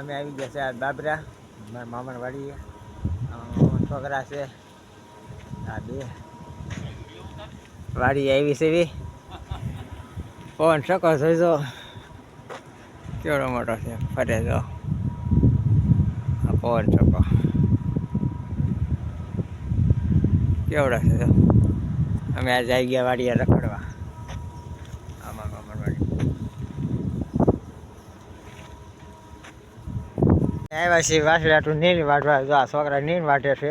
અમે આવી ગયા છે આ બાબરા, મારા મામાની છોકરા છે. આ બે. વાડી આવી છે બી પવન શકો જોઈજો કેવડો મોટો છે, ફરે જો. આ પવન શકો કેવડો છે જો. અમે આજે આવી ગયા વાડીએ રખડવા. આમાં મામાની આવ્યા છીએ વાસળાટું નીલ વાટવા જો આ છોકરા નીલ વાટે છે.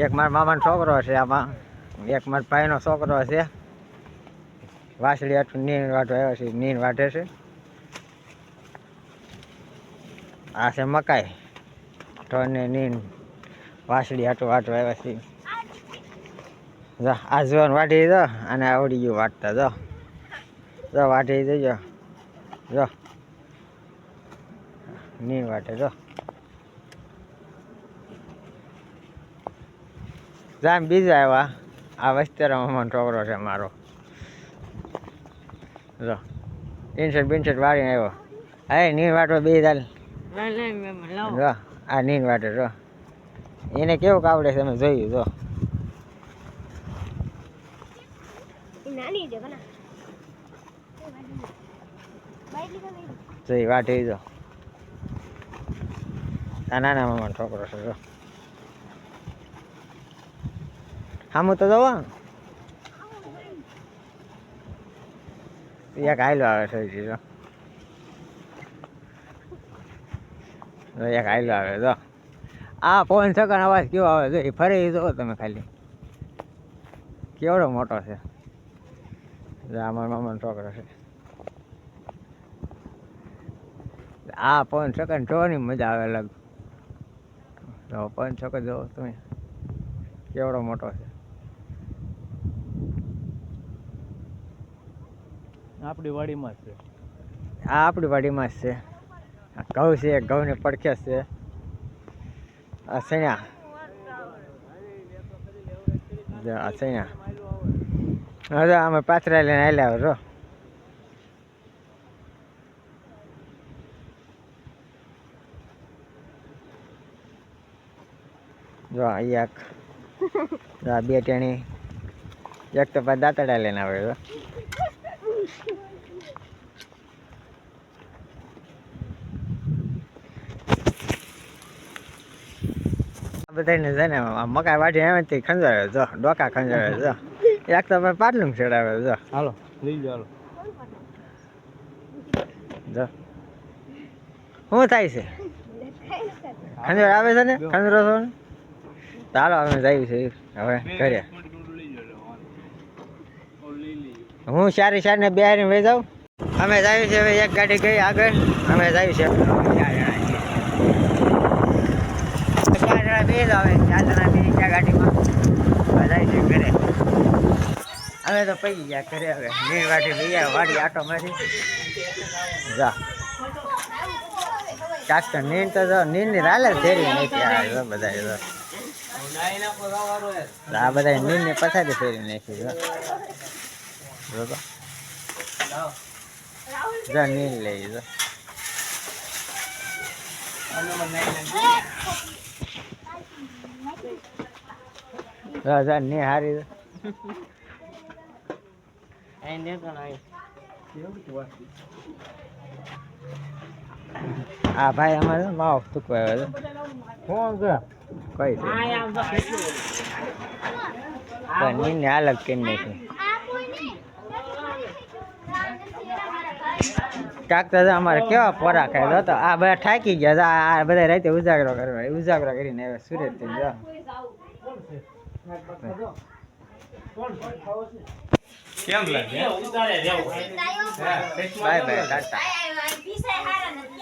એક મારા મામાનો છોકરો છે આમાં. એક મારા ભાઈનો છોકરો છે. વાસળી આટલું નીન વાટો આવ્યો છે નીન વાટે છે. આ છે મકાઈ. ટોને નીન વાસળી આટું વાટો આવ્યા છે જો, આ જોવાનું વાટી દો અને આવડી ગયું વાટતા જો. જો વાટી દેજો. જો. નીન વાટે જો. જામ બીજા આવ્યા. આ વસ્તેરા મામાનો છોકરો છે મારો. જો. ઇન્સર્ટ બિન્સર્ટ વાળીને આવ્યો. હા નીર વાટો બે ચાલ જો આ નીર વાટે જો. એને કેવું કાવડે છે અમે જોયું જો. જોઈ વાટી જો. આ નાના મામાનો છોકરો છે, જો. સામું તો જવા એક આયલો આવે છે જો. એક આયલો આવે, જો. આ પવન સકન અવાજ કેવો આવે, જો, એ ફરી ઈ જો તમે ખાલી. કેવડો મોટો છે. અમારા મામાનો છોકરો છે. આ પવન સકન જોવાની મજા આવે અલગ. જો પવન સકન જો તમે. કેવડો મોટો છે. આપણી વાડીમાં છે. આ આપણી વાડીમાં છે. આ ઘઉં છે ઘઉંની પડખે છે. આ જો આ સૈયા હવે અમે પાથરા લઈને આવ્યા જો. જો આ એક જો આ બે ટેણી. એક તો પાછા દાંતડા લઈને આવે જો આ બધાને છે ને મકાઈ વાટી આવે તે ખંજાવે જો ડોકા ખંજાવે જો એક તો પાટલું ચડાવે જો. હાલો લઈ જાઓ જો. શું થાય છે? ખંજર આવે છે ને? ખંજરો છો ને? ચાલો અમે જઈએ છીએ. હવે ઘરે. હું સારી સારી ને બે વહી જાઉં. અમે જઈએ છીએ હવે એક ગાડી ગઈ આગળ. અમે જઈએ છીએ. ચાર જણા બે જ આવે ચાર જણા બે ગાડીમાં. જઈએ છીએ ઘરે. અમે તો પૈકી ગયા ઘરે હવે. નીર વાટી લઈ વાડી આટો મારી. જા. તો નીંદ તો નીંદની રાલે ફેરી નાખી આ બધા આ બધા નીંદ ને પછાડી ફેરી નાખી જો જો તો નીંદ લઈ જો ની હારી આ ભાઈ અમારે માવ આવ્યો છે. કોણ છે? કઈ છે? પણ નીંદ અલગ કરી નાખી કાક તો અમારે કેવા પોરા ખાય તો આ બધા થાકી ગયા છે. આ આ બધા રાતે ઉજાગરો કરવા ઉજાગરો કરીને આવ્યા સુરતથી જો. કેમ લાગે? Bye bye Tata. પીસાય હારા